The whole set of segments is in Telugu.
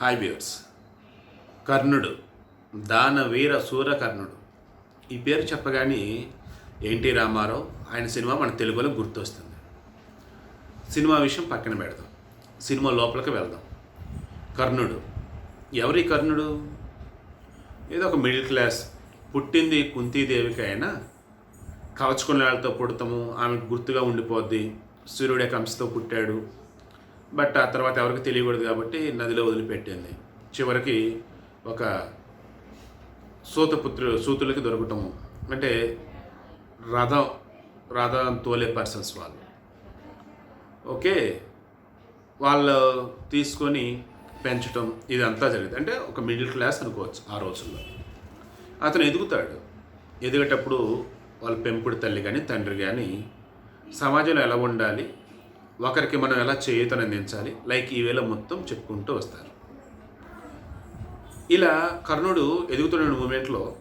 హాయ్ వ్యూర్స్ కర్ణుడు. దానవీర సూర కర్ణుడు ఈ పేరు చెప్పగానే ఎన్టీ రామారావు ఆయన సినిమా మన తెలుగులో గుర్తొస్తుంది. సినిమా విషయం పక్కన పెడదాం. సినిమా లోపలికి వెళ్దాం. కర్ణుడు. ఎవరి కర్ణుడు? ఏదో ఒక మిడిల్ క్లాస్ పుట్టింది కుంతీదేవికి అయినా కవచుకున్నాళ్ళతో పుడతాము ఆమెకు గుర్తుగా ఉండిపోద్ది. సూర్యుడే కంసతో పుట్టాడు. బట్ ఆ తర్వాత ఎవరికి తెలియకూడదు కాబట్టి నదిలో వదిలిపెట్టింది. చివరికి ఒక సూతపుత్రు సూతులకి దొరకటము అంటే రథం రథం తోలే పర్సన్స్ వాళ్ళు. ఓకే? వాళ్ళు తీసుకొని పెంచటం ఇదంతా జరిగింది. అంటే ఒక మిడిల్ క్లాస్ అనుకోవచ్చు ఆ రోజుల్లో. అతను ఎదుగుతాడు. ఎదిగేటప్పుడు వాళ్ళ పెంపుడు తల్లి కానీ తండ్రి కానీ సమాజంలో ఎలా ఉండాలి? ఒకరికి మనం ఎలా చేయూతనందించాలి లైక్ ఈ వేళ మొత్తం చెప్పుకుంటూ వస్తారు. ఇలా కర్ణుడు ఎదుగుతున్న మూమెంట్లో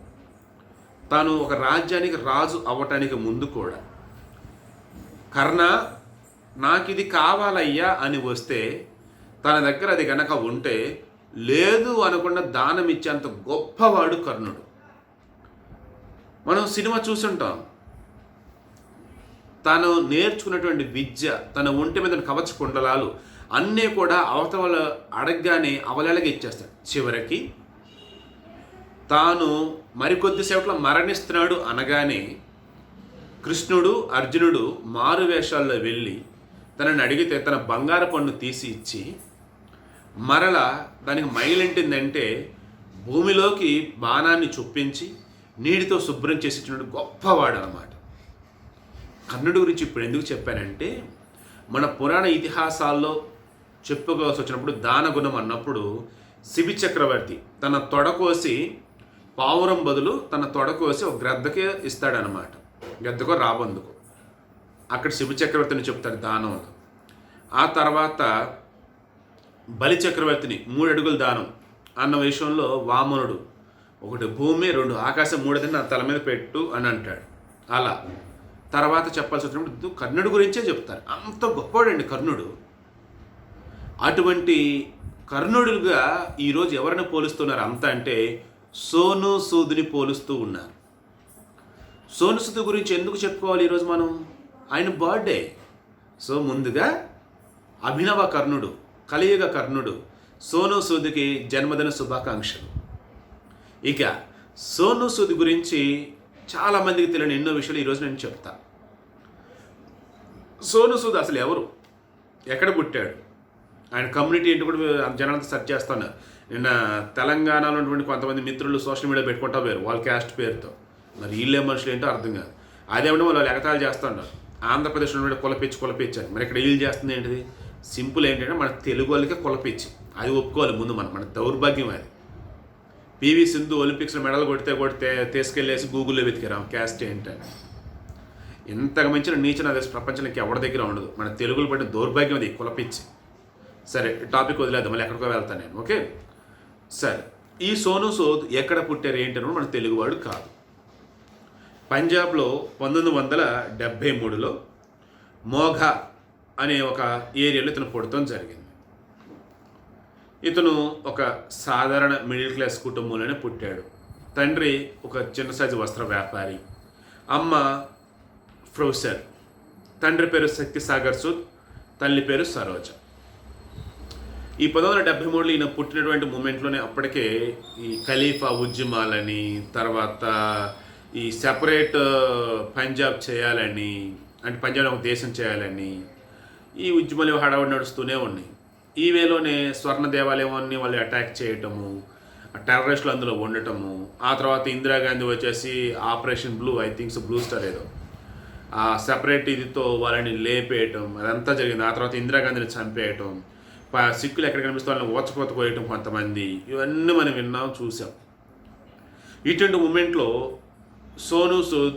తాను ఒక రాజ్యానికి రాజు అవ్వటానికి ముందు కూడా కర్ణ నాకు ఇది కావాలయ్యా అని వస్తే తన దగ్గర అది గనక ఉంటే లేదు అనకుండా దానం ఇచ్చేంత గొప్పవాడు కర్ణుడు. మనం సినిమా చూసుంటాం. తాను నేర్చుకున్నటువంటి విద్య తన ఒంటి మీద కవచ కుండలాలు అన్నీ కూడా అవతల అడగగానే అవలేలగా ఇచ్చేస్తాడు. చివరికి తాను మరికొద్దిసేపట్లో మరణిస్తున్నాడు అనగానే కృష్ణుడు అర్జునుడు మారు వేషాల్లో వెళ్ళి తనని అడిగితే తన బంగారు పన్ను తీసి ఇచ్చి మరల దానికి మైలేంటిందంటే భూమిలోకి బాణాన్ని చొప్పించి నీటితో శుభ్రం చేసి ఇచ్చినట్టు గొప్పవాడు అనమాట కర్ణుడి గురించి ఇప్పుడు ఎందుకు చెప్పానంటే మన పురాణ ఇతిహాసాల్లో చెప్పుకోవాల్సి వచ్చినప్పుడు దానగుణం అన్నప్పుడు శిబి చక్రవర్తి తన తొడ కోసి పావురం బదులు తన తొడ కోసి ఒక గ్రద్దకే ఇస్తాడనమాట గ్రద్దకో రాబందుకు. అక్కడ శిబి చక్రవర్తిని చెప్తాడు దానంలో ఆ తర్వాత బలి చక్రవర్తిని మూడడుగుల దానం అన్న విషయంలో వామనుడు ఒకటి భూమి రెండు ఆకాశం మూడదని నా తల మీద పెట్టు అని అంటాడు. అలా. తర్వాత చెప్పాల్సి వచ్చినప్పుడు కర్ణుడు గురించే చెప్తారు. అంత గొప్పవాడండి కర్ణుడు. అటువంటి కర్ణుడుగా ఈరోజు ఎవరిని పోలుస్తున్నారు అంత అంటే సోను సూదుని పోలుస్తూ ఉన్నారు. సోను సూద్ గురించి ఎందుకు చెప్పుకోవాలి ఈరోజు మనం? ఆయన బర్త్డే. సో ముందుగా అభినవ కర్ణుడు కలియుగ కర్ణుడు సోను సూద్కి జన్మదిన శుభాకాంక్షలు. ఇక సోను సూద్ గురించి చాలామందికి తెలియని ఎన్నో విషయాలు ఈరోజు నేను చెప్తాను సోను సూద్ అసలు ఎవరు? ఎక్కడ పుట్టాడు? ఆయన కమ్యూనిటీ ఏంటి కూడా జనాలంతా సెర్చ్ చేస్తాను. నిన్న తెలంగాణలో ఉన్నటువంటి కొంతమంది మిత్రులు సోషల్ మీడియా పెట్టుకుంటా పోయారు వాళ్ళ క్యాస్ట్ పేరుతో. మరి వీళ్ళే మనుషులు ఏంటో అర్థం కాదు. అదేమంటే వాళ్ళు ఎగతాళి చేస్తున్నారు. ఆంధ్రప్రదేశ్లో ఉన్నటువంటి కులపిచ్చి కులపిచ్చారు మరి ఇక్కడ వీళ్ళు చేస్తుంది ఏంటిది? సింపుల్ ఏంటంటే మన తెలుగు వాళ్ళకే కులపిచ్చి అది ఒప్పుకోవాలి ముందు మనం. మన దౌర్భాగ్యం అది. పివి సింధు ఒలింపిక్స్లో మెడల్ కొడితే కొడితే తీసుకెళ్ళేసి గూగుల్లో వెతికారు క్యాస్ట్ ఏంటని. ఇంతకు మించిన నీచన దేశ ప్రపంచంలో ఎవరి దగ్గర ఉండదు. మన తెలుగులో పడిన దౌర్భాగ్యం అది కులపించి సరే టాపిక్ వదిలేదు మళ్ళీ ఎక్కడికో వెళ్తాను నేను ఓకే? సరే ఈ సోను సోద్ ఎక్కడ పుట్టారు ఏంటని మన తెలుగువాడు కాదు. పంజాబ్లో పంతొమ్మిది వందల డెబ్భై మూడులో మోఘా అనే ఒక ఏరియాలో ఇతను పుట్టడం జరిగింది. ఇతను ఒక సాధారణ మిడిల్ క్లాస్ కుటుంబంలోనే పుట్టాడు. తండ్రి ఒక చిన్న సైజు వస్త్ర వ్యాపారి. అమ్మ ప్రొఫెసర్. తండ్రి పేరు శక్తి సాగర్ సూద్ తల్లి పేరు సరోజ. ఈ పంతొమ్మిది వందల డెబ్బై మూడులో ఈయన పుట్టినటువంటి మూమెంట్లోనే అప్పటికే ఈ ఖలీఫా ఉద్యమాలని తర్వాత ఈ సెపరేట్ పంజాబ్ చేయాలని అంటే పంజాబ్ ఒక దేశం చేయాలని ఈ ఉద్యమాలు హడావుడి నడుస్తూనే ఉన్నాయి. ఈ వేలోనే స్వర్ణ దేవాలయాన్ని వాళ్ళు అటాక్ చేయటము టెర్రరిస్టులు అందులో ఉండటము ఆ తర్వాత ఇందిరాగాంధీ వచ్చేసి operation blue I thinks blue star ఏదో. సెపరేట్ ఇదితో వాళ్ళని లేపేయటం అదంతా జరిగింది. ఆ తర్వాత ఇందిరాగాంధీని చంపేయటం ప- సిక్కులు ఎక్కడ కనిపిస్తే వాళ్ళని ఓచకోత కోయటం కొంతమంది. ఇవన్నీ మనం విన్నాం చూసాం ఇటువంటి మూమెంట్లో సోను సూద్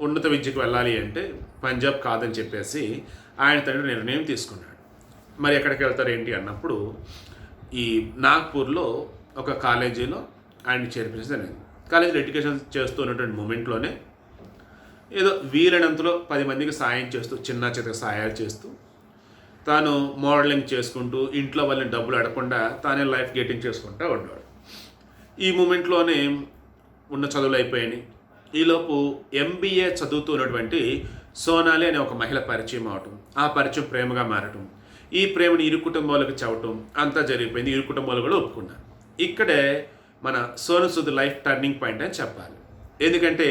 ఉన్నత విద్యకు వెళ్ళాలి అంటే పంజాబ్ కాదని చెప్పేసి ఆయన తండ్రి నిర్ణయం తీసుకున్నాడు. మరి ఎక్కడికి వెళ్తారు ఏంటి అన్నప్పుడు ఈ నాగ్పూర్లో ఒక కాలేజీలో ఆయన చేర్పించడం జరిగింది. కాలేజీలో ఎడ్యుకేషన్ చేస్తూ ఉన్నటువంటి మూమెంట్లోనే ఏదో వీలైనంతలో పది మందికి సాయం చేస్తూ చిన్న చిన్న సాయాలు చేస్తూ తాను మోడలింగ్ చేసుకుంటూ ఇంట్లో వాళ్ళని డబ్బులు అడగకుండా తానే లైఫ్ గెటింగ్ చేసుకుంటూ ఉన్నాడు. ఈ మూమెంట్లోనే ఉన్న చదువులు అయిపోయాయి ఈలోపు ఎంబీఏ చదువుతున్నటువంటి సోనాలి అనే ఒక మహిళ పరిచయం అవటం ఆ పరిచయం ప్రేమగా మారటం ఈ ప్రేమని ఇరు కుటుంబాలకు చవటం అంతా జరిగిపోయింది. ఇరు కుటుంబాలు కూడా ఒప్పుకున్నారు. ఇక్కడే మన Sonu Sood life turning point అని చెప్పాలి. ఎందుకంటే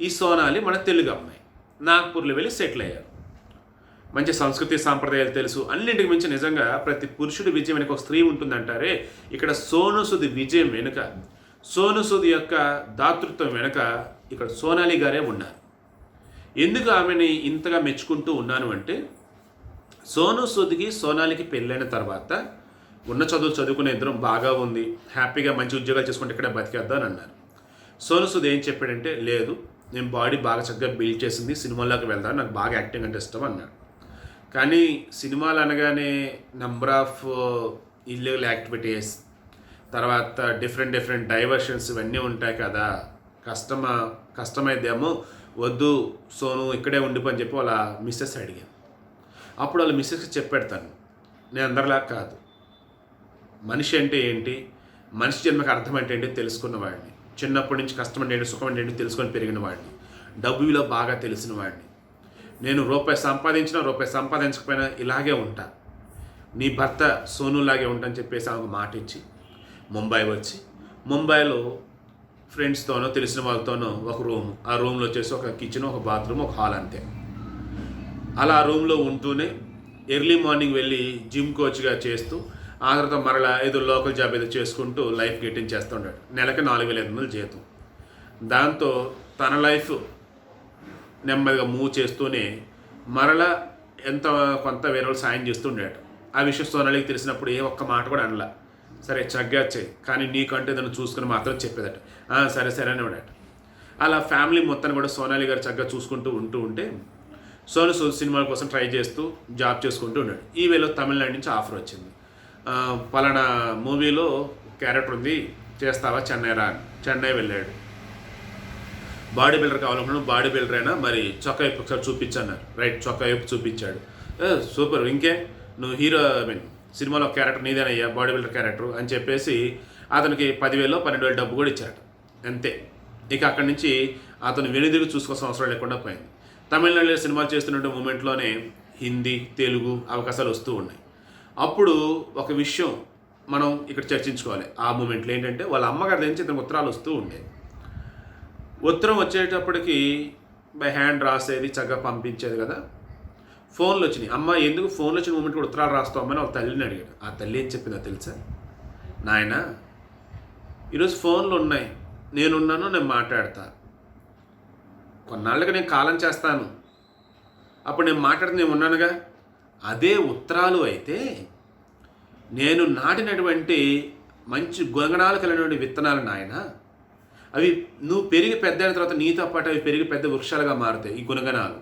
ఈ సోనాలి మన తెలుగు అమ్మాయి. నాగ్పూర్లో వెళ్ళి సెటిల్ అయ్యారు. మంచి సంస్కృతి సాంప్రదాయాలు తెలుసు. అన్నింటికి మించి నిజంగా ప్రతి పురుషుడి విజయం వెనుక ఒక స్త్రీ ఉంటుందంటారే? ఇక్కడ సోనుసుది విజయం వెనుక సోనుసుది యొక్క దాతృత్వం వెనుక ఇక్కడ సోనాలి గారే ఉన్నారు. ఎందుకు ఆమెని ఇంతగా మెచ్చుకుంటూ ఉన్నాను అంటే సోను సుదికి సోనాలికి పెళ్ళైన తర్వాత ఉన్న చదువు చదువుకునే ఇద్దరం బాగా ఉంది. హ్యాపీగా మంచి ఉద్యోగాలు చేసుకుంటే ఇక్కడే బతికేద్దాం అన్నారు. సోను సుద్ ఏం చెప్పాడంటే లేదు నేను బాడీ బాగా చక్కగా బిల్డ్ చేసింది సినిమాలోకి వెళ్దాం నాకు బాగా యాక్టింగ్ అంటే ఇష్టం అన్నాడు. కానీ సినిమాలు అనగానే నెంబర్ ఆఫ్ ఇల్లీగల్ యాక్టివిటీస్ తర్వాత డిఫరెంట్ డిఫరెంట్ డైవర్షన్స్ ఇవన్నీ ఉంటాయి కదా. కష్టమా కష్టమైద్దేమో వద్దు సోను ఇక్కడే ఉండిపోని చెప్పి వాళ్ళ మిస్సెస్ అడిగాను. అప్పుడు వాళ్ళ మిస్సెస్ చెప్పెడతాను నేను అందరిలా కాదు. మనిషి అంటే ఏంటి? మనిషి జన్మకు అర్థం అంటే ఏంటి? తెలుసుకున్న వాడిని. చిన్నప్పటి నుంచి కష్టం అంటే ఏంటి సుఖం అంటే ఏంటి తెలుసుకొని పెరిగిన వాడిని. డబ్బు విలువ బాగా తెలిసిన వాడిని. నేను రూపాయి సంపాదించినా రూపాయి సంపాదించకపోయినా ఇలాగే ఉంటా. నీ భర్త సోనులాగే ఉంటాని చెప్పేసి ఆమెకు మాట ఇచ్చి ముంబై వచ్చి ముంబైలో ఫ్రెండ్స్తోనో తెలిసిన వాళ్ళతోనో ఒక రూమ్ ఆ రూమ్లో వచ్చేసి ఒక కిచెన్ ఒక బాత్రూమ్ ఒక హాల్ అంతే. అలా ఆ రూమ్లో ఉంటూనే ఎర్లీ మార్నింగ్ వెళ్ళి జిమ్ కోచ్గా చేస్తూ ఆంధ్రతో మరలా ఏదో లోకల్ జాబ్ ఏదో చేసుకుంటూ లైఫ్ గెటింగ్ చేస్తుంటాడు. నెలకి నాలుగు వేల ఐదు వందలు జీతం. దాంతో తన లైఫ్ నెమ్మదిగా మూవ్ చేస్తూనే మరలా ఎంత కొంత వేరే వాళ్ళు సాయం చేస్తుండేట. ఆ విషయం సోనాలికి తెలిసినప్పుడు ఏ ఒక్క మాట కూడా అనలా. సరే చగ్గా చేయి. కానీ నీకంటే దాన్ని చూసుకుని మాత్రం చెప్పేదట. సరే సరే సరే అనేవాడట. అలా ఫ్యామిలీ మొత్తాన్ని కూడా సోనాలి గారు చక్కగా చూసుకుంటూ ఉంటూ ఉంటే సోను సో సినిమాల కోసం ట్రై చేస్తూ జాబ్ చేసుకుంటూ ఉన్నాడు. ఈ వేలో తమిళనాడు నుంచి ఆఫర్ వచ్చింది. పలానా మూవీలో క్యారెక్టర్ ఉంది చేస్తావా చెన్నై రా చెన్నై వెళ్ళాడు. బాడీ బిల్డర్ కావాలనుకున్నాను బాడీ బిల్డర్ అయినా మరి చొక్కా వైపు ఒకసారి చూపించన్నారు. రైట్ చొక్కా వైపు చూపించాడు. సూపర్ ఇంకే నువ్వు హీరో ఐ మీన్ సినిమాలో క్యారెక్టర్ నీదేనయ్యా బాడీ బిల్డర్ క్యారెక్టర్ అని చెప్పేసి అతనికి పదివేలు పన్నెండు వేలు డబ్బు కూడా ఇచ్చాడు. అంతే. ఇక అక్కడి నుంచి అతను వెనుదిరిగి చూసుకోవాల్సిన అవసరం లేకుండా పోయింది. తమిళనాడులో సినిమాలు చేస్తున్న మూమెంట్లోనే హిందీ తెలుగు అవకాశాలు వస్తూ ఉన్నాయి. అప్పుడు ఒక విషయం మనం ఇక్కడ చర్చించుకోవాలి. ఆ మూమెంట్లో ఏంటంటే వాళ్ళ అమ్మగారి నుంచి ఇతను ఉత్తరాలు వస్తూ ఉండే ఉత్తరం వచ్చేటప్పటికి బై హ్యాండ్ రాసేది చక్కగా పంపించేది కదా. ఫోన్లు వచ్చినాయి. అమ్మ ఎందుకు ఫోన్లు వచ్చిన మూమెంట్ కూడా ఉత్తరాలు రాస్తామని వాళ్ళ తల్లిని అడిగాడు. ఆ తల్లి ఏం చెప్పిందో తెలుసా? నాయన ఈరోజు ఫోన్లు ఉన్నాయి. నేనున్నాను నేను మాట్లాడతా. కొన్నాళ్ళకి నేను కాలం చేస్తాను. అప్పుడు నేను మాట్లాడితే నేను ఉన్నానుగా. అదే ఉత్తరాలు అయితే నేను నాటినటువంటి మంచి గుణగణాలు కలిగినటువంటి విత్తనాలు నాయన అవి నువ్వు పెరిగి పెద్ద అయిన తర్వాత నీతో పాటు అవి పెరిగి పెద్ద వృక్షాలుగా మారుతాయి ఈ గుణగణాలు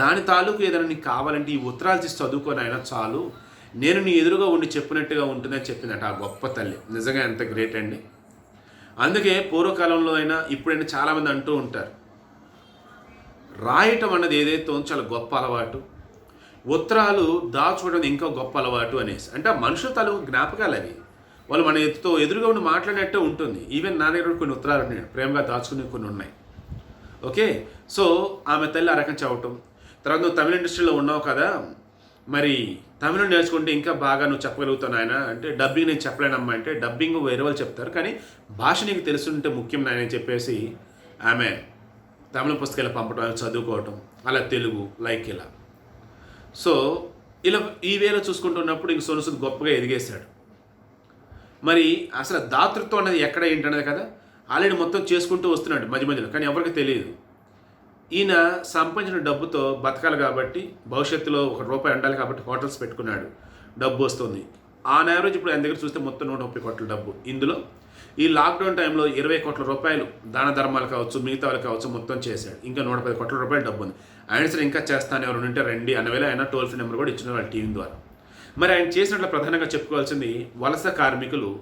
దాని తాలూకు ఏదైనా నీకు కావాలంటే ఈ ఉత్తరాలు తీసి చదువుకోనైనా చాలు. నేను నీ ఎదురుగా ఉండి చెప్పినట్టుగా ఉంటుందని చెప్పిందట ఆ గొప్ప తల్లి. నిజంగా ఎంత గ్రేట్ అండి. అందుకే పూర్వకాలంలో అయినా ఇప్పుడైనా చాలామంది అంటూ ఉంటారు రాయటం అన్నది ఏదైతే చాలా గొప్ప అలవాటు. ఉత్తరాలు దాచుకోవడం ఇంకా గొప్ప అలవాటు అనేసి. అంటే ఆ మనుషుల తాలూకు జ్ఞాపకాలు అవి. వాళ్ళు మన ఎత్తుతో ఎదురుగా ఉండి మాట్లాడినట్టే ఉంటుంది. ఈవెన్ నా దగ్గర కొన్ని ఉత్తరాలు ఉన్నాయి. ప్రేమగా దాచుకునే కొన్ని ఉన్నాయి. ఓకే? సో ఆమె తల్లి అరకం చవటం. తర్వాత నువ్వు తమిళ ఇండస్ట్రీలో ఉన్నావు కదా. మరి తమిళం నేర్చుకుంటే ఇంకా బాగా నువ్వు చెప్పగలుగుతావు నాయన. అంటే డబ్బింగ్ నేను చెప్పలేనమ్మా అంటే డబ్బింగ్ వేరే వాళ్ళు చెప్తారు. కానీ భాష నీకు తెలుసుంటే ముఖ్యం నాయన చెప్పేసి ఆమె తమిళ పుస్తకాలు పంపడం చదువుకోవటం అలా తెలుగు లైక్ ఇలా. సో ఇలా ఈ వేలో చూసుకుంటున్నప్పుడు ఇంక సోను గొప్పగా ఎదిగేశాడు. మరి అసలు దాతృత్వం అనేది ఎక్కడ ఏంటనేది కదా ఆల్రెడీ మొత్తం చేసుకుంటూ వస్తున్నాడు మధ్య మధ్యలో కానీ ఎవరికి తెలియదు. ఈయన సంపాదించిన డబ్బుతో బతకాలి కాబట్టి భవిష్యత్తులో ఒక రూపాయి ఉండాలి కాబట్టి హోటల్స్ పెట్టుకున్నాడు. డబ్బు వస్తుంది. ఆ యావరేజ్ ఇప్పుడు ఆయన దగ్గర చూస్తే మొత్తం నూట ముప్పై కోట్ల డబ్బు. ఇందులో ఈ లాక్డౌన్ టైంలో ఇరవై కోట్ల రూపాయలు దాన ధర్మాలు కావచ్చు మిగతా వాళ్ళు కావచ్చు మొత్తం చేశాడు. ఇంకా నూట పది కోట్ల రూపాయలు డబ్బు ఉంది. ఆయన సరే ఇంకా చేస్తాను ఎవరు ఉంటే రండి అన్నవేళ ఆయన టోల్ ఫ్రీ నెంబర్ కూడా ఇచ్చిన వాళ్ళ టీం ద్వారా. మరి ఆయన చేసినట్లు ప్రధానంగా చెప్పుకోవాల్సింది వలస కార్మికులు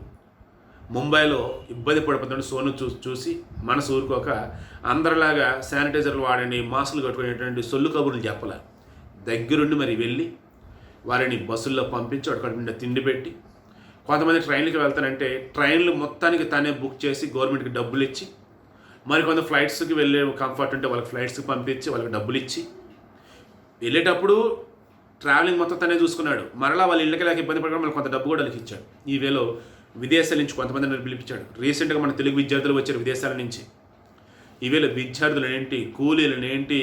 ముంబైలో ఇబ్బంది పడిపోతున్న సోను చూ చూసి మనసు ఊరుకోక అందరిలాగా శానిటైజర్లు వాడండి మాస్కులు కట్టుకునేటువంటి సొల్లు కబుర్లు చెప్పలే. దగ్గరుండి మరి వెళ్ళి వారిని బస్సుల్లో పంపించి అక్కడ నిండా తిండి పెట్టి కొంతమంది ట్రైన్లకి వెళ్తానంటే ట్రైన్లు మొత్తానికి తనే బుక్ చేసి గవర్నమెంట్కి డబ్బులు ఇచ్చి మరి కొంత ఫ్లైట్స్కి వెళ్ళే కంఫర్ట్ ఉంటే వాళ్ళకి ఫ్లైట్స్కి పంపించి వాళ్ళకి డబ్బులు ఇచ్చి వెళ్ళేటప్పుడు ట్రావెలింగ్ మొత్తం తనే చూసుకున్నాడు. మరలా వాళ్ళ ఇళ్ళకి లేక ఇబ్బంది పడకుండా మళ్ళీ కొంత డబ్బు కూడా వాళ్ళకి ఇచ్చాడు. ఈ వేలో విదేశాల నుంచి కొంతమందిని పిలిపించాడు. రీసెంట్గా మన తెలుగు విద్యార్థులు వచ్చారు విదేశాల నుంచి. ఈవేళ విద్యార్థులనేంటి ఏంటి ఏంటి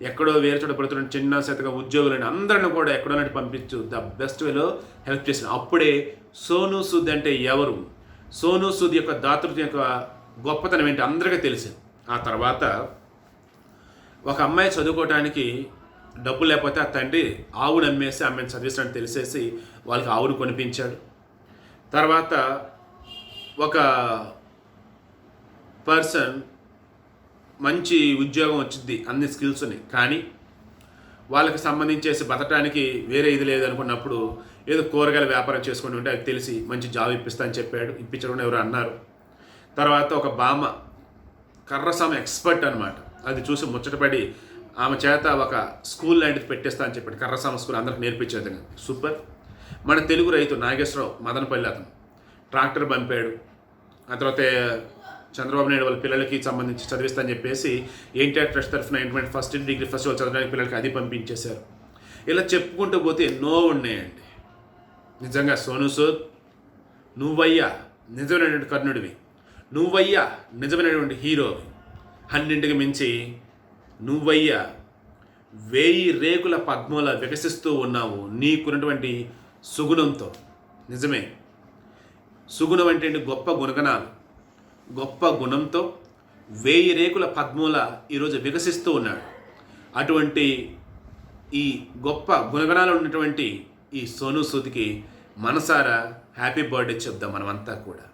ఎక్కడో వేరే చోట పడుతున్న చిన్న శాతగా ఉద్యోగులని అందరిని కూడా ఎక్కడో పంపించు ద బెస్ట్ వేలో హెల్ప్ చేసిన అప్పుడే సోను సూద్ అంటే ఎవరు? సోను సూద్ యొక్క దాతృత్వం యొక్క గొప్పతనం ఏంటి? అందరికీ తెలిసింది ఆ తర్వాత ఒక అమ్మాయి చదువుకోవడానికి డబ్బు లేకపోతే ఆ తండ్రి ఆవును అమ్మేసి అమ్మాయిని చదివిస్తాడని తెలిసేసి వాళ్ళకి ఆవును కొనిపించాడు. తర్వాత ఒక పర్సన్ మంచి ఉద్యోగం వచ్చింది అన్ని స్కిల్స్ ఉన్నాయి. కానీ వాళ్ళకి సంబంధించేసి బతకడానికి వేరే ఇది లేదు అనుకున్నప్పుడు ఏదో కూరగాయల వ్యాపారం చేసుకుని ఉంటే అది తెలిసి మంచి జాబ్ ఇప్పిస్తా అని చెప్పాడు. ఇప్పించడం ఎవరు అన్నారు. తర్వాత ఒక బామ్మ కర్రసామ ఎక్స్పర్ట్ అనమాట అది చూసి ముచ్చటపడి ఆమె చేత ఒక స్కూల్ లాంటిది పెట్టేస్తా అని చెప్పాడు. కర్రసామ స్కూల్ అందరికి నేర్పించేది సూపర్. మన తెలుగు రైతు నాగేశ్వరరావు మదనపల్లి అతను. ట్రాక్టర్ పంపాడు ఆ తర్వాత చంద్రబాబు నాయుడు వాళ్ళ పిల్లలకి సంబంధించి చదివిస్తా అని చెప్పేసి ఎన్టీఆర్ ట్రస్ట్ తరఫున ఇంటర్మీడియట్ ఫస్ట్ డిగ్రీ ఫస్ట్ వాళ్ళు చదవడానికి పిల్లలకి అది పంపించేశారు. ఇలా చెప్పుకుంటూ పోతే ఎన్నో ఉన్నాయండి. నిజంగా సోను సూద్ నువ్వయ్యా నిజమైనటువంటి కర్ణుడివి నువ్వయ్యా నిజమైనటువంటి హీరోవి. అన్నింటికి మించి నువ్వయ్యా వేయి రేకుల పద్మూల వికసిస్తూ ఉన్నావు నీకున్నటువంటి సుగుణంతో. నిజమే. సుగుణం అంటే గొప్ప గుణగణాలు. గొప్ప గుణంతో వేయి రేకుల పద్మూల ఈరోజు వికసిస్తూ ఉన్నాడు. అటువంటి ఈ గొప్ప గుణగణాలు ఉన్నటువంటి ఈ సోను సూదికి మనసారా హ్యాపీ బర్త్డే చెప్దాం మనమంతా కూడా.